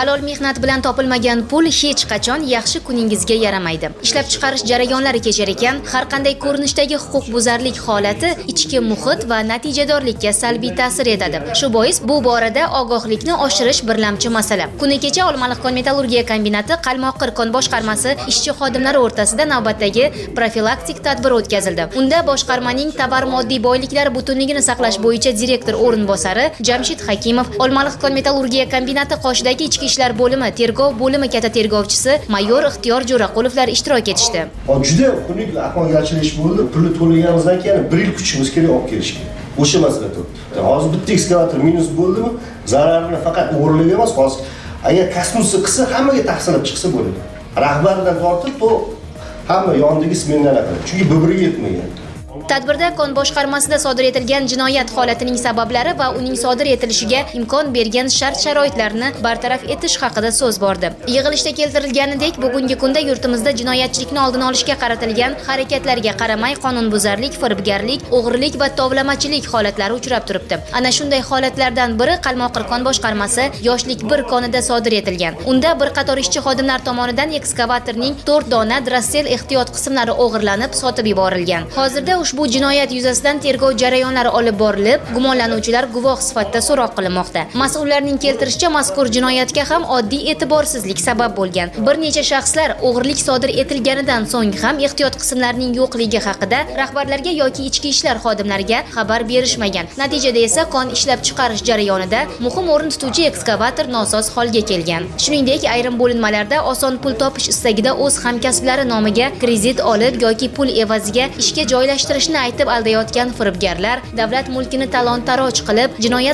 halol mehnat bilan topilmagan pul hech qachon yaxshi kuningizga yaramaydi. Ishlab chiqarish jarayonlari kechar ekan har qanday ko'rinishdagi huquqbuzarlik holati ichki muhit va natijadorlikka salbiy ta'sir etadi. Shu bois bu borada ogohlikni oshirish birlamchi masala. Kuni kecha olmaliq kon metallurgiya kombinati qalmoqir kon boshqarmasi ishchi xodimlari o'rtasida navbatdagi profilaktik tadbir o'tkazildi. Unda boshqarmaning tovar moddiy boyliklari butunligini saqlash bo'yicha direktor o'rinbosari jamshid hakimov olmaliq kon metallurgiya kombinati qoshidagi ichki ishlar bo'limi tergov bo'limi katta tergovchisi mayor ixtiyor jo'raqulovlar ishtirok etishdi juda xunuk ahvolgarchilik bo'ldi. Pulni to'laganimizdan keyin bir yil kutishimiz kerak olib kelishga. O'sha masala turibdi. Hozir bitta ekskavator minus bo'ldimi, zararini faqat o'g'irlik emas, hozir agar kosmosni qilsa hammaga taqsimlab chiqsa bo'ladi. Rahbardan tortib to hamma yonidagi smenalar qiladi. Chunki bir-biriga yetmagan. Tadbirda kon boshqarmasida sodir etilgan jinoyat holatining sabablari va uning sodir etilishiga imkon bergan shart-sharoitlarni bartaraf etish haqida so'z bordi. Yig'ilishda keltirilganidek, bugungi kunda yurtimizda jinoyatchilikni oldini olishga qaratilgan harakatlarga qaramay qonunbuzarlik, firibgarlik, o'g'rilik va tovlamachilik holatlari uchrab turibdi. Ana shunday holatlardan biri Qalmoqir kon boshqarmasi yoshlik bir konida sodir etilgan. Unda bir qator ishchi xodimlar tomonidan ekskavatorning 4 dona Drassel ehtiyot qismlari o'g'irlanib, sotib yuborilgan. Hozirda ushbu jinoyat yuzasidan tergov jarayonlari olib borilib, gumonlanuvchilar guvoh sifatida so'roq qilinmoqda. Mas'ullarning keltirishicha, mazkur jinoyatga ham oddiy e'tiborsizlik sabab bo'lgan. Bir necha shaxslar o'g'irlik sodir etilganidan so'ng ham ehtiyot qismlarning yo'qligi haqida rahbarlarga yoki ichki ishlar xodimlariga xabar berishmagan. Natijada esa qon ishlab chiqarish jarayonida muhim o'rin tutuvchi ekskavator nosoz holga kelgan. Shuningdek, ayrim bo'linmalarda oson pul topish istagida o'z hamkasblari nomiga kredit olib yoki pul evaziga ishga joylashtirishni aytib aldayotgan firibgarlar davlat mulkini talon-taroj qilib, jinoyat